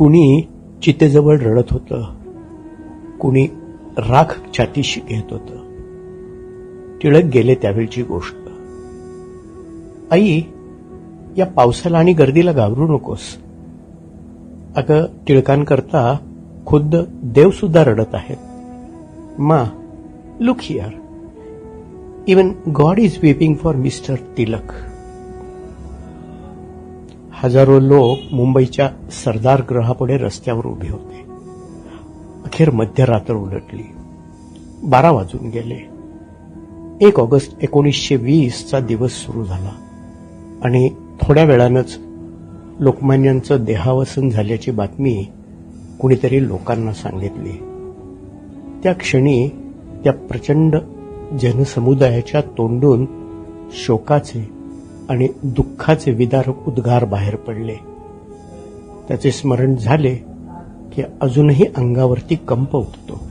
कुणी चितेजवळ रडत होतं. कुणी राख छातीशी घेत होतं. टिळक गेले त्यावेळची गोष्ट. आई या पावसाला आणि गर्दीला घाबरू नकोस. अगं टिळकांकरता खुद्द देव सुद्धा रडत आहेत. मा look here even God is weeping for Mister Tilak हजारो लोक मुंबईच्या सरदार ग्रहापुढे रस्त्यावर उभे होते. अखेर मध्यरात्र उलटली. बारा वाजून गेले. एक ऑगस्ट एकोणीसशे वीसचा दिवस सुरू झाला. आणि थोड्या वेळानंच लोकमान्यांचं देहावसन झाल्याची बातमी कुणीतरी लोकांना सांगितली. त्या क्षणी त्या प्रचंड जनसमुदायाच्या तोंडून शोकाचे आणि दुःखाचे विदारक उद्गार बाहेर पडले. त्याचे स्मरण झाले की अजूनही अंगावरती कंप उठतो.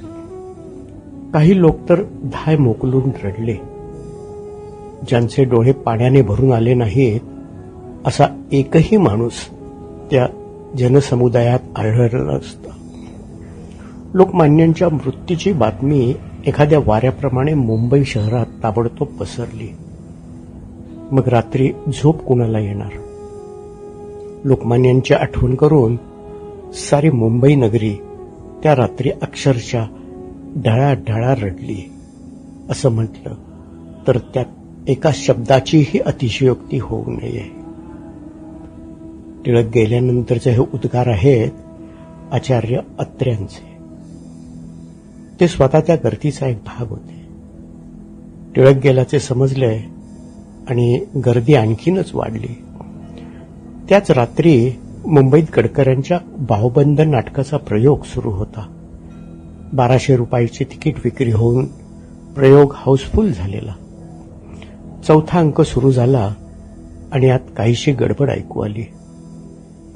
काही लोक तर धाय मोकलून रडले. ज्यांचे डोळे पाण्याने भरून आले नाहीत असा एकही माणूस त्या जनसमुदायात आढळला असता लोकमान्यांच्या मृत्यूची बातमी एखाद्या वाऱ्याप्रमाणे मुंबई शहरात ताबडतोब पसरली. मग रात्री झोप कुणाला येणार? लोकमान्यांची आठवण करून सारी मुंबई नगरी त्या रात्री अक्षरशः ढळा रडली. असं म्हटलं तर त्यात एका शब्दाचीही अतिशयोक्ती होऊ नये. टिळक गेल्यानंतरचे हे उद्गार आहेत आचार्य अत्र्यांचे. ते स्वतः त्या गर्दीचा एक भाग होते. टिळक गेल्याचे समजले आणि गर्दी आणखीनच वाढली. त्याच रात्री मुंबईत गडकऱ्यांच्या भावबंद नाटकाचा प्रयोग सुरू होता. बाराशे रुपयाची तिकीट विक्री होऊन प्रयोग हाऊसफुल झालेला. चौथा अंक सुरू झाला आणि आत काहीशी गडबड ऐकू आली.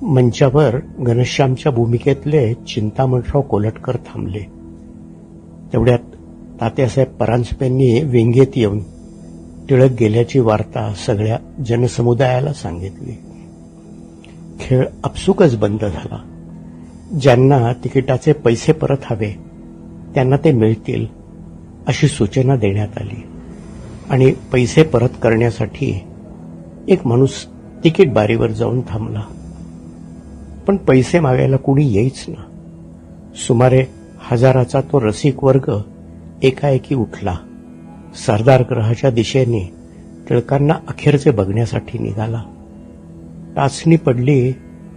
मंचावर घनश्यामच्या भूमिकेतले चिंतामणराव कोलटकर थांबले. तेवढ्यात तात्यासाहेब परांजपेंनी व्यंगेत येऊन टिळक गेल्याची वार्ता सगळ्या जनसमुदायाला सांगितली. खेळ आपसुकच बंद झाला. ज्यांना तिकिटाचे पैसे परत हवे त्यांना ते मिळतील अशी सूचना देण्यात आली. आणि पैसे परत करण्यासाठी एक माणूस तिकीट बारीवर जाऊन थांबला. पण पैसे मागायला कुणी येईच ना. सुमारे हजाराचा तो रसिक वर्ग एकाएकी उठला. सरदार ग्रहाच्या दिशेने टिळकांना अखेरचे बघण्यासाठी निघाला. टाचणी पडली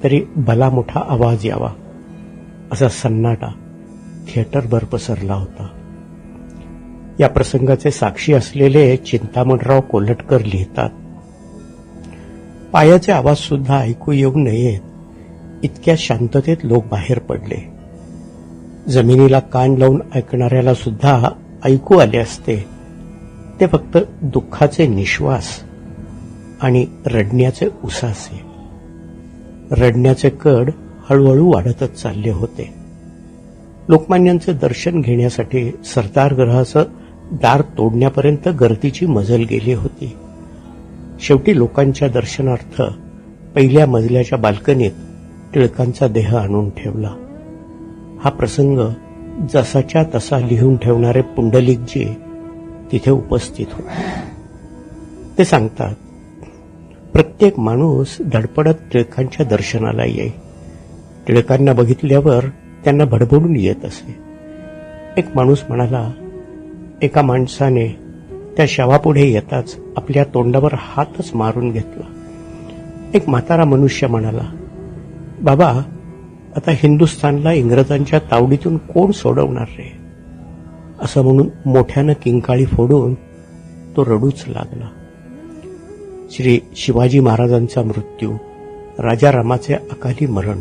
तरी भला मोठा आवाज यावा असा सन्नाटा थिएटरभर पसरला होता. या प्रसंगाचे साक्षी असलेले चिंतामणराव कोलटकर लिहितात पायाचे आवाज सुद्धा ऐकू येऊ नयेत इतक्या शांततेत लोक बाहेर पडले. जमिनीला कान लावून ऐकणाऱ्याला सुद्धा ऐकू आले असते. ते फक्त दुःखाचे निश्वास आणि रडण्याचे उसासे. रडण्याचे कड हळूहळू वाढतच चालले होते. लोकमान्यांचे दर्शन घेण्यासाठी सरदार ग्रहाचं दार तोडण्यापर्यंत गर्दीची मजल गेली होती. शेवटी लोकांच्या दर्शनार्थ पहिल्या मजल्याच्या बाल्कनीत टिळकांचा देह आणून ठेवला. हा प्रसंग जसाच्या तसा लिहून ठेवणारे पुंडलिकजी तिथे उपस्थित होते. ते सांगतात प्रत्येक माणूस धडपडत टिळकांच्या दर्शनाला येई टिळकांना बघितल्यावर त्यांना भडभडून येत असे. एक माणूस म्हणाला एका माणसाने त्या शवापुढे येताच आपल्या तोंडावर हातच मारून घेतला. एक म्हातारा मनुष्य म्हणाला बाबा आता हिंदुस्थानला इंग्रजांच्या तावडीतून कोण सोडवणार रे? असं म्हणून मोठ्यानं किंकाळी फोडून तो रडूच लागला. श्री शिवाजी महाराजांचा मृत्यू राजा रामाचे अकाली मरण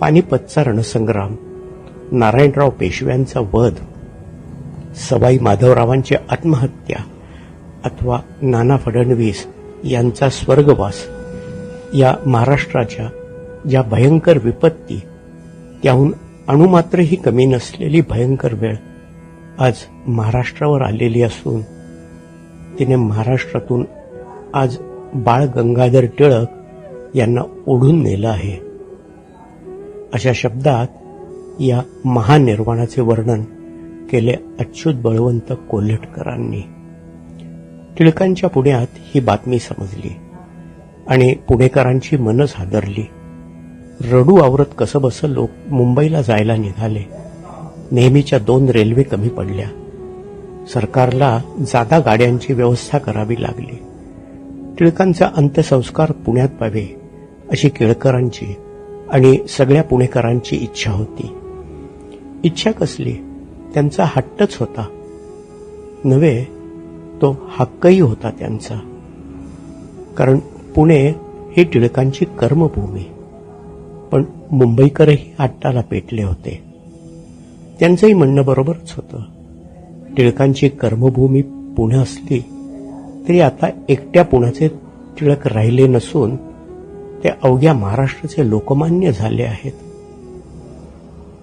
पानिपतचा रणसंग्राम नारायणराव पेशव्यांचा वध सवाई माधवरावांची आत्महत्या अथवा नाना फडणवीस यांचा स्वर्गवास या महाराष्ट्राच्या ज्या भयंकर विपत्ती त्याहून अणुमात्रही कमी नसलेली भयंकर वेळ आज महाराष्ट्रावर आलेली असून तिने महाराष्ट्रातून आज बाळ गंगाधर टिळक यांना ओढून नेलं आहे. अशा शब्दात या महानिर्वाणाचे वर्णन केले अच्युत बळवंत कोल्हटकरांनी. टिळकांच्या पुण्यात ही बातमी समजली आणि पुणेकरांची मनच हादरली. रडू आवरत कसं बसं लोक मुंबईला जायला निघाले. नेहमीच्या दोन रेल्वे कमी पडल्या. सरकारला जादा गाड्यांची व्यवस्था करावी लागली. टिळकांचा अंत्यसंस्कार पुण्यात व्हावे अशी केळकरांची आणि सगळ्या पुणेकरांची इच्छा होती. इच्छा कसली? त्यांचा हट्टच होता. नव्हे तो हक्कही होता त्यांचा. कारण पुणे ही टिळकांची कर्मभूमी. पण मुंबईकरही हट्टाला पेटले होते. त्यांचंही म्हणणं बरोबरच होतं. टिळकांची कर्मभूमी पुणे असली तरी आता एकट्या पुण्याचे टिळक राहिले नसून ते अवघ्या महाराष्ट्राचे लोकमान्य झाले आहेत.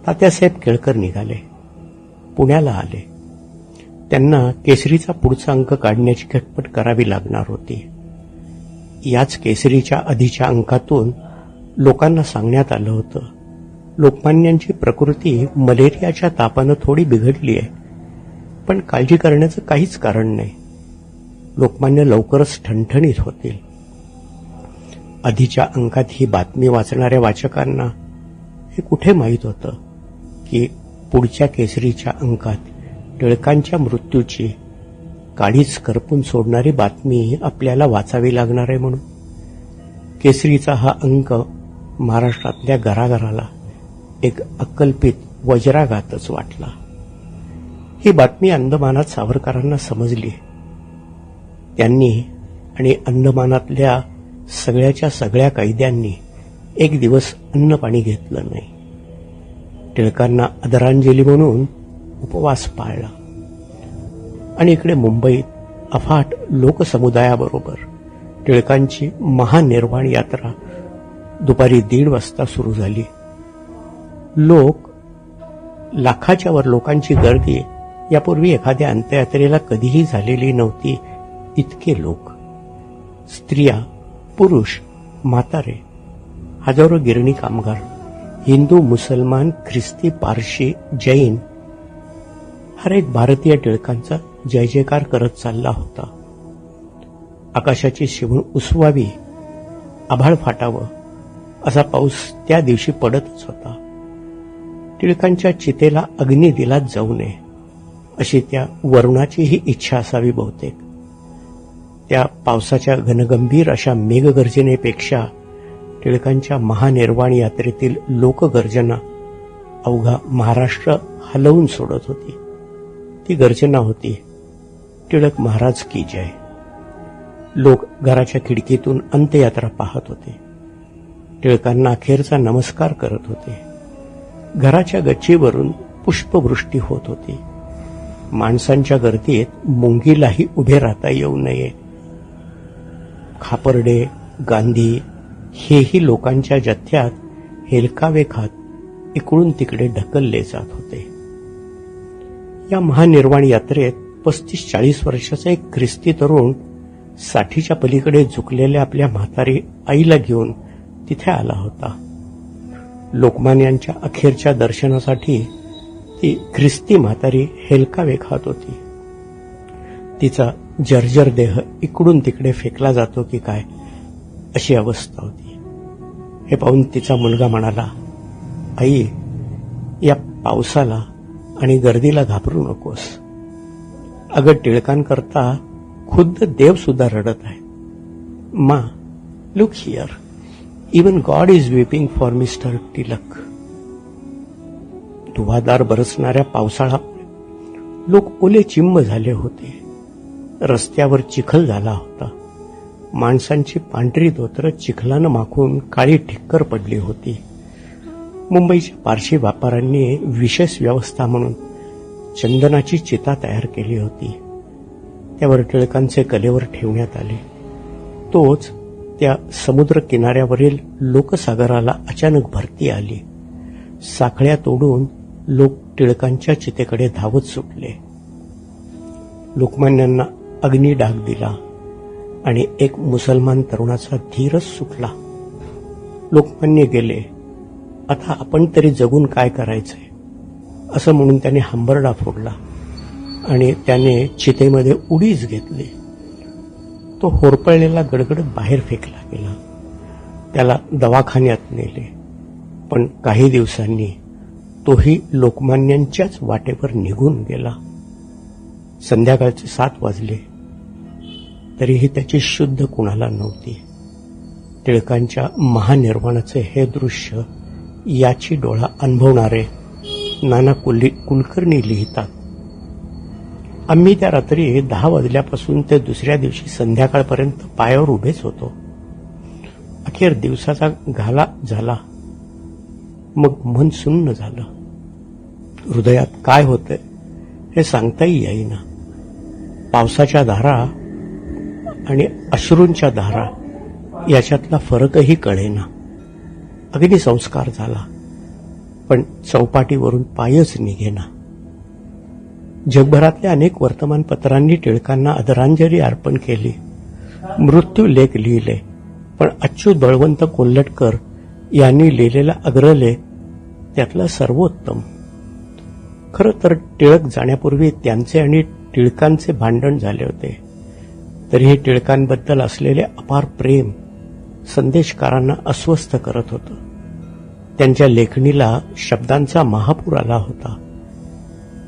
तात्यासाहेब केळकर निघाले. पुण्याला आले. त्यांना केसरीचा पुढचा अंक काढण्याची खटपट करावी लागणार होती. याच केसरीच्या आधीच्या अंकातून लोकांना सांगण्यात आलं होतं लोकमान्यांची प्रकृती मलेरियाच्या तापानं थोडी बिघडली आहे. पण काळजी करण्याचं काहीच कारण नाही. लोकमान्य लवकरच ठणठणीत होतील. आधीच्या अंकात ही बातमी वाचणाऱ्या वाचकांना हे कुठे माहीत होतं की पुढच्या केसरीच्या अंकात टिळकांच्या मृत्यूची काळीच करपून सोडणारी बातमी आपल्याला वाचावी लागणार आहे म्हणून? केसरीचा हा अंक महाराष्ट्रातल्या घराघराला एक अकल्पित वज्राघातच वाटला. ही बातमी अंदमानात सावरकरांना समजली. त्यांनी आणि अंदमानातल्या सगळ्याच्या सगळ्या कैद्यांनी एक दिवस अन्न पाणी घेतलं नाही. टिळकांना आदरांजली म्हणून उपवास पाळला. आणि इकडे मुंबईत अफाट लोकसमुदायाबरोबर टिळकांची महानिर्वाण यात्रा दुपारी दीड वाजता सुरू झाली. लोक लाखाच्या वर लोकांची गर्दी यापूर्वी एखाद्या अंत्ययात्रेला कधीही झालेली नव्हती इतके लोक. स्त्रिया पुरुष म्हातारे हजारो गिरणी कामगार हिंदू मुसलमान ख्रिस्ती पारशी जैन हर एक भारतीय टिळकांचा जय जयकार करत चालला होता. आकाशाची शिवण उसवावी आभाळ फाटावं असा पाऊस त्या दिवशी पडतच होता. टिळकांच्या चितेला अग्नी दिला जाऊ नये अशी त्या वरुणाची ही इच्छा असावी बहुतेक. त्या पावसाच्या घनगंभीर अशा मेघगर्जनेपेक्षा टिळकांच्या महानिर्वाण यात्रेतील लोकगर्जना अवघा महाराष्ट्र हलवून सोडत होती. ती गर्जना होती टिळक महाराज की जय. लोक घराच्या खिडकीतून अंत्ययात्रा पाहत होते. टिळकांना अखेरचा नमस्कार करत होते. घराच्या गच्चीवरून पुष्पवृष्टी होत होती. माणसांच्या गर्दीत मुंगीलाही उभे राहता येऊ नये. खापर्डे गांधी हेही लोकांच्या जथ्यात हेलकावे खात इकडून तिकडे ढकलले जात होते. या महानिर्वाण यात्रेत पस्तीस चाळीस वर्षाचा एक ख्रिस्ती तरुण साठीच्या पलीकडे झुकलेल्या आपल्या म्हातारी आईला घेऊन तिथे आला होता. लोकमान्यांच्या अखेरच्या दर्शनासाठी ती ख्रिस्ती म्हातारी हेलकावे खात होती. तिचा जर्जर देह इकडून तिकडे फेकला जातो की काय अशी अवस्था होती. हे पाहून तिचा मुलगा म्हणाला आई या पावसाला आणि गर्दीला घाबरू नकोस. अगं टिळकांकरता खुद्द देवसुद्धा रडत आहे मा look here. Even God is weeping for Mister Tilak धुवादार बरसणाऱ्या पावसाळा. लोक ओले चिंब झाले होते. रस्त्यावर चिखल झाला होता. माणसांची पांढरी धोतर चिखलानं माखून काळी ठिक्कर पडली होती. मुंबईच्या पारशी व्यापाऱ्यांनी विशेष व्यवस्था म्हणून चंदनाची चिता तयार केली होती. त्यावर टिळकांचे कलेवर ठेवण्यात आले. तोच त्या समुद्र किनाऱ्यावरील लोकसागराला अचानक भरती आली. साखळ्या तोडून लोक टिळकांच्या चितेकडे धावत सुटले. लोकमान्यांना अग्नी डाग दिला आणि एक मुसलमान तरुणाचा धीरच सुटला. लोकमान्य गेले आता आपण तरी जगून काय करायचंय? असं म्हणून त्याने हंबरडा फोडला आणि त्याने चितेमध्ये उडीच घेतली. तो होरपळलेला गडगडत बाहेर फेकला गेला. त्याला दवाखान्यात नेले. पण काही दिवसांनी तोही लोकमान्यांच्याच वाटेवर निघून गेला. संध्याकाळचे सात वाजले. तरीही त्याची शुद्ध कुणाला नव्हती. टिळकांच्या महानिर्वाणाचे हे दृश्य याची डोळा अनुभवणारे नाना कुल्ली कुलकर्णी लिहितात. आम्ही त्या रात्री दहा वाजल्यापासून ते दुसऱ्या दिवशी संध्याकाळपर्यंत पायावर उभेच होतो. अखेर दिवसाचा घाला झाला. मग मन सुन्न झालं. हृदयात काय होतंय हे सांगताही येईना. पावसाच्या धारा आणि अश्रूंच्या धारा याच्यातला फरकही कळेना. अगदी संस्कार झाला. पण चौपाटीवरून पायच निघेना. जगभरातल्या अनेक वर्तमानपत्रांनी टिळकांना आदरांजली अर्पण केली. मृत्यू लेख लिहिले. पण अच्युत बळवंत कोल्हटकर यांनी लिहिलेला अग्रलेख त्यातला सर्वोत्तम. खरं तर टिळक जाण्यापूर्वी त्यांचे आणि टिळकांचे भांडण झाले होते. तरीही टिळकांबद्दल असलेले अपार प्रेम संदेशकारांना अस्वस्थ करत होतं. त्यांच्या लेखणीला शब्दांचा महापूर आला होता.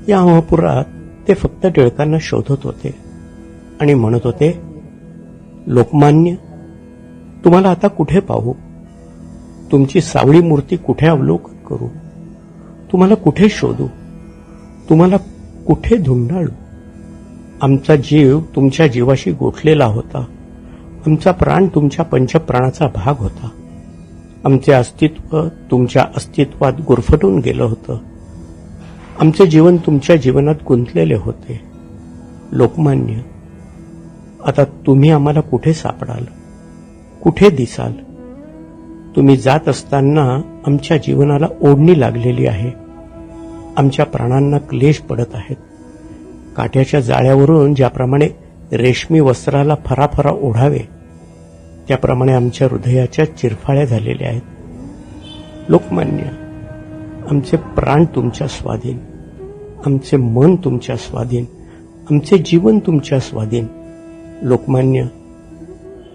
या महापुरात ते फक्त टिळकांना शोधत होते. आणि म्हणत होते लोकमान्य तुम्हाला आता कुठे पाहू? तुमची सावळी मूर्ती कुठे अवलोकन करू? तुम्हाला कुठे शोधू? तुम्हाला कुठे धुंडाळू? आमचा जीव तुमच्या जीवाशी गोठलेला होता. आमचा प्राण तुमच्या पंचप्राणाचा भाग होता. आमचे अस्तित्व तुमच्या अस्तित्वात गुरफटून गेलं होतं. आमचे जीवन तुमच्या जीवनात गुंतलेले होते. लोकमान्य आता तुम्ही आम्हाला कुठे सापडाल? कुठे दिसाल? तुम्ही जात असताना आमच्या जीवनाला ओढणी लागलेली आहे. आमच्या प्राणांना क्लेश पडत आहेत. काठ्याच्या जाळ्यावरून ज्याप्रमाणे रेशमी वस्त्राला फराफरा ओढावे त्याप्रमाणे आमच्या हृदयाच्या चिरफाळ्या झालेल्या आहेत. लोकमान्य आमचे प्राण तुमच्या स्वाधीन. आमचे मन तुमच्या स्वाधीन. आमचे जीवन तुमच्या स्वाधीन. लोकमान्य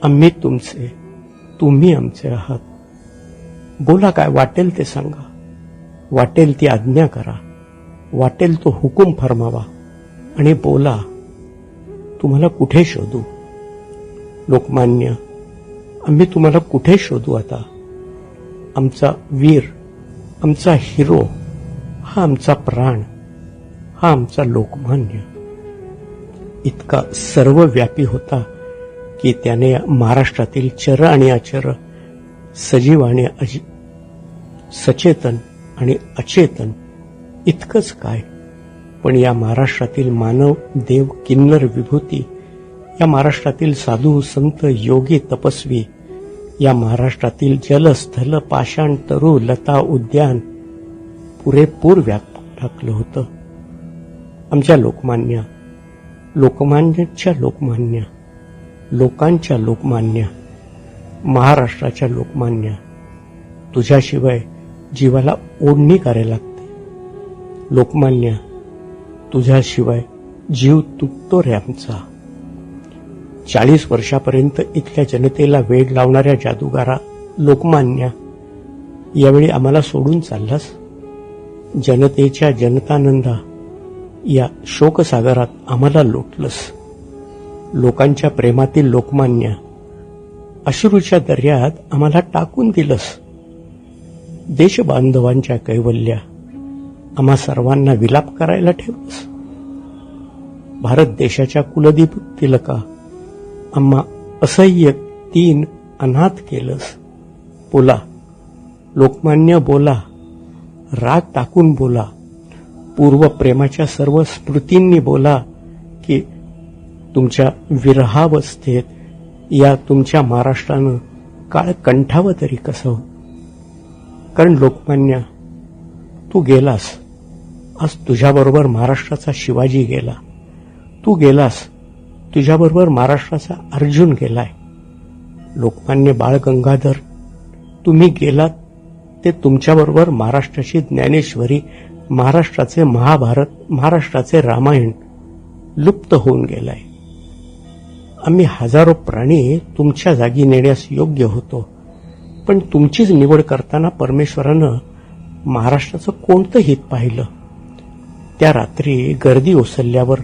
आम्ही तुमचे तुम्ही आमचे आहात. बोला काय वाटेल ते सांगा. वाटेल ती आज्ञा करा. वाटेल तो हुकूम फरमावा. आणि बोला तुम्हाला कुठे शोधू? लोकमान्य आम्ही तुम्हाला कुठे शोधू आता? आमचा वीर आमचा हिरो हा आमचा प्राण हा आमचा लोकमान्य. इतका सर्वव्यापी होता की त्याने महाराष्ट्रातील चर आणि अचर सजीव आणि सचेतन आणि अचेतन इतकंच काय? पण या महाराष्ट्रातील मानव देव किन्नर विभूती या महाराष्ट्रातील साधू संत योगी तपस्वी या महाराष्ट्रातील जल स्थल पाषाण तरु लता उद्यान पुरेपूर व्यापून टाकलं होतं. आमच्या लोकमान्य लोकमान्यच्या लोकमान्य लोकांच्या लोकमान्य महाराष्ट्राच्या लोकमान्य तुझ्याशिवाय जीवाला ओढणी करायला लागते. लोकमान्य तुझ्याशिवाय जीव तुटतो रे आमचा. चाळीस वर्षापर्यंत इथल्या जनतेला वेड लावणाऱ्या जादूगारा लोकमान्य यावेळी आम्हाला सोडून चाललास? जनतेच्या जनतानंदा या शोकसागरात आम्हाला लोटलंस. लोकांच्या प्रेमातील लोकमान्य अश्रूच्या दर्यात आम्हाला टाकून दिलंस. देशबांधवांच्या कैवल्या आम्हा सर्वांना विलाप करायला ठेवलंस. भारत देशाच्या कुलदीप तिलका आम्हा असह्य तीन अनाथ केलंस. बोला. लोकमान्य बोला. राग टाकून बोला. पूर्व प्रेमाच्या सर्व स्मृतींनी बोला की तुमच्या विरहावस्थेत या तुमच्या महाराष्ट्रानं काळ कंठावं तरी कसं? कारण लोकमान्य तू गेलास. आज तुझ्याबरोबर महाराष्ट्राचा शिवाजी गेला. तू गेलास. तुझ्याबरोबर महाराष्ट्राचा अर्जुन गेलाय. लोकमान्य बाळ गंगाधर तुम्ही गेलात ते तुमच्याबरोबर महाराष्ट्राची ज्ञानेश्वरी महाराष्ट्राचे महाभारत महाराष्ट्राचे रामायण लुप्त होऊन गेलाय. आम्ही हजारो प्राणी तुमच्या जागी नेण्यास योग्य होतो पण तुमचीच निवड करताना परमेश्वरानं महाराष्ट्राचं कोणतं हित पाहिलं? त्या रात्री गर्दी ओसरल्यावर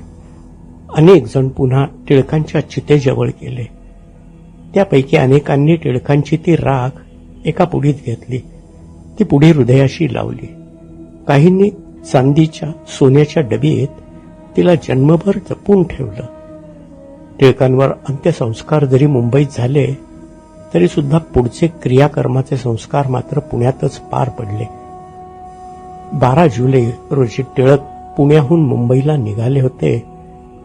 अनेक जण पुन्हा टिळकांच्या चितेजवळ गेले. त्यापैकी अनेकांनी टिळकांची ती राख एका पुढीत घेतली. ती पुढे हृदयाशी लावली. काहींनी चांदीच्या सोन्याच्या डबीत तिला जन्मभर जपून ठेवलं. टिळकांवर अंत्यसंस्कार जरी मुंबईत झाले तरी सुद्धा पुढचे क्रियाकर्माचे संस्कार मात्र पुण्यातच पार पडले. बारा जुलै रोजी टिळक पुण्याहून मुंबईला निघाले होते.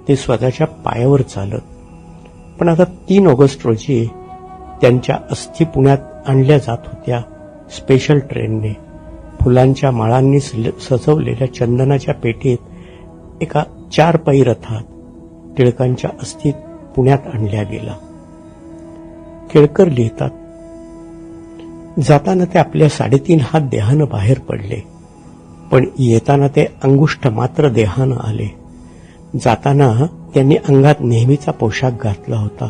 ते स्वतःच्या पायावर चालत. पण आता तीन ऑगस्ट रोजी त्यांच्या अस्थी पुण्यात आणल्या जात होत्या स्पेशल ट्रेनने फुलांच्या माळांनी सल- सजवलेल्या चंदनाच्या पेटीत एका चार पायी रथात टिळकांच्या अस्थि पुण्यात आणल्या गेला. केळकर लिहितात जाताना ते आपल्या साडेतीन हात देहानं बाहेर पडले पण येताना ते अंगुष्ठ मात्र देहानं आले. जाताना त्यांनी अंगात नेहमीचा पोशाख घातला होता.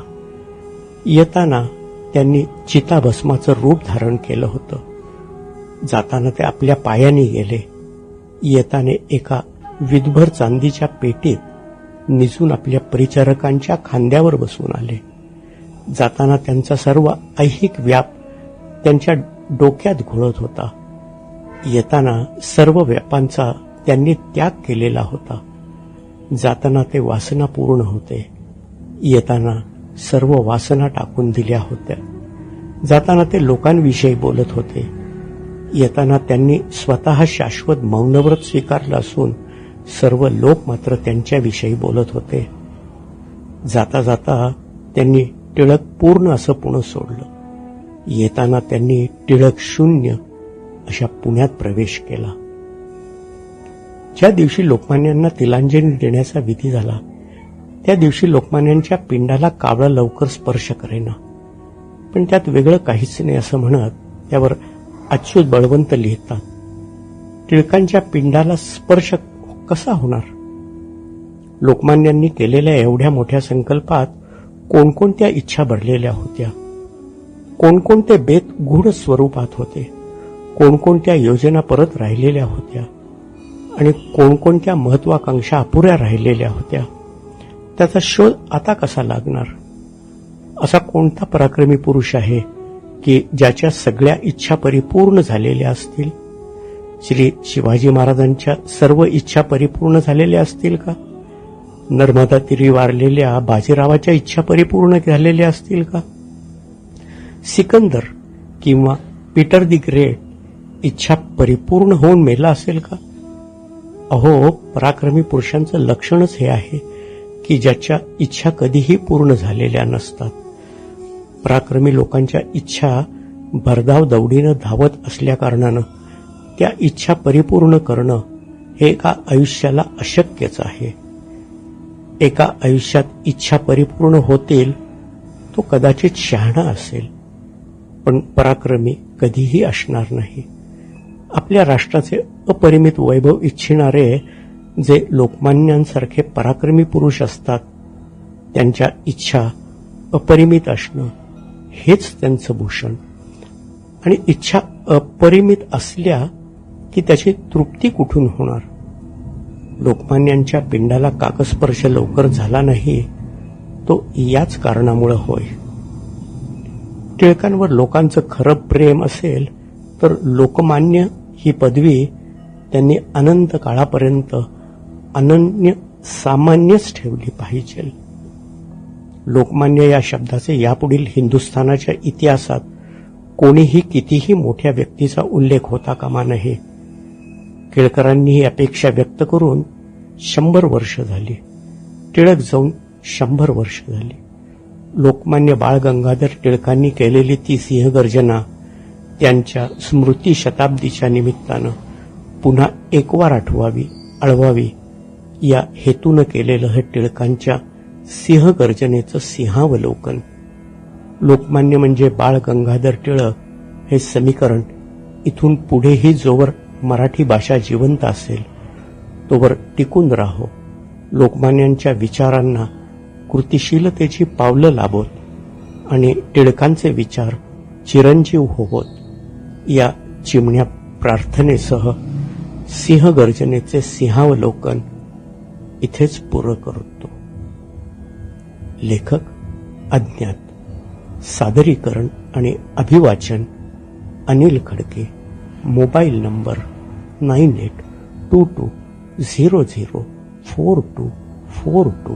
येताना त्यांनी चिताभस्माचं रूप धारण केलं होतं. जाताना ते आपल्या पायाने गेले. येताना एका विधभर चांदीच्या पेटीत निजून आपल्या परिचारकांच्या खांद्यावर बसून आले. जाताना त्यांचा सर्व ऐहिक व्याप त्यांच्या डोक्यात घोळत होता. येताना सर्व व्यापांचा त्यांनी त्याग केलेला होता. जाताना ते वासना पूर्ण होते. येताना सर्व वासना टाकून दिल्या होत्या. जाताना ते लोकांविषयी बोलत होते. येताना त्यांनी स्वतः शाश्वत मौनव्रत स्वीकारलं असून सर्व लोक मात्र त्यांच्याविषयी बोलत होते. जाता जाता त्यांनी टिळक पूर्ण असं पुणे सोडलं. येताना त्यांनी टिळक शून्य अशा पुण्यात प्रवेश केला. ज्या दिवशी लोकमान्यांना तिलांजली देण्याचा विधी झाला त्या दिवशी लोकमान्यांच्या पिंडाला कावळा लवकर स्पर्श करेना. पण त्यात वेगळं काहीच नाही असं म्हणत त्यावर अच्युत बळवंत लिहितात. टिळकांच्या पिंडाला स्पर्श कसा होणार? लोकमान्यांनी केलेल्या एवढ्या मोठ्या संकल्पात कोणकोणत्या इच्छा भरलेल्या होत्या? कोणकोणते बेत गूढ स्वरूपात होते? कोणकोणत्या योजना परत राहिलेल्या होत्या? आणि कोणकोणत्या महत्वाकांक्षा अपुऱ्या राहिलेल्या होत्या त्याचा शोध आता कसा लागणार? असा कोणता पराक्रमी पुरुष आहे की ज्याच्या सगळ्या इच्छा परिपूर्ण झालेल्या असतील? श्री शिवाजी महाराजांच्या सर्व इच्छा परिपूर्ण झालेल्या असतील का? नर्मदा तिरी वारलेल्या बाजीरावाच्या इच्छा परिपूर्ण झालेल्या असतील का? सिकंदर किंवा पीटर दी ग्रेट इच्छा परिपूर्ण होऊन मेला असेल का? अहो पराक्रमी पुरुषांचं लक्षणच हे आहे की ज्याच्या इच्छा कधीही पूर्ण झालेल्या नसतात. पराक्रमी लोकांच्या इच्छा भरधाव दौडीनं धावत असल्याकारणानं त्या इच्छा परिपूर्ण करणं हे एका आयुष्याला अशक्यच आहे. एका आयुष्यात इच्छा परिपूर्ण होतील तो कदाचित शहाणा असेल. पण पराक्रमी कधीही असणार नाही. आपल्या राष्ट्राचे अपरिमित वैभव इच्छिणारे जे लोकमान्यांसारखे पराक्रमी पुरुष असतात त्यांच्या इच्छा अपरिमित असणं हेच त्यांचं भूषण. आणि इच्छा अपरिमित असल्या की त्याची तृप्ती कुठून होणार? लोकमान्यांच्या पिंडाला काकस्पर्श लवकर झाला नाही तो याच कारणामुळे होय. टिळकांवर लोकांचं खरं प्रेम असेल तर लोकमान्य ही पदवी त्यांनी अनंत काळापर्यंत अनन्य सामान्यच ठेवली पाहिजे. लोकमान्य या शब्दाचे यापुढील हिंदुस्थानाच्या इतिहासात कोणीही कितीही मोठ्या व्यक्तीचा उल्लेख होता कामा नये. केळकरांनी ही अपेक्षा व्यक्त करून शंभर वर्ष झाली. टिळक जाऊन शंभर वर्ष झाली. लोकमान्य बाळ गंगाधर टिळकांनी केलेली ती सिंहगर्जना त्यांच्या स्मृती शताब्दीच्या निमित्तानं पुन्हा एकवार आठवावी आळवावी या हेतूनं केलेलं हे टिळकांच्या सिंहगर्जनेचं सिंहावलोकन. लोकमान्य म्हणजे बाळ गंगाधर टिळक हे समीकरण इथून पुढेही जोवर मराठी भाषा जिवंत असेल तोवर टिकून राहो. लोकमान्यांच्या विचारांना कृतिशीलतेची पावलं लाभोत आणि टिळकांचे विचार चिरंजीव होवोत. या चिमण्या प्रार्थनेसह सिंहगर्जनेचे सिंहावलोकन इथेच पुरं करतो. लेखक अज्ञात सादरीकरण आणि अभिवाचन Anil Khadke mobile number nine eight two two zero zero four two four two.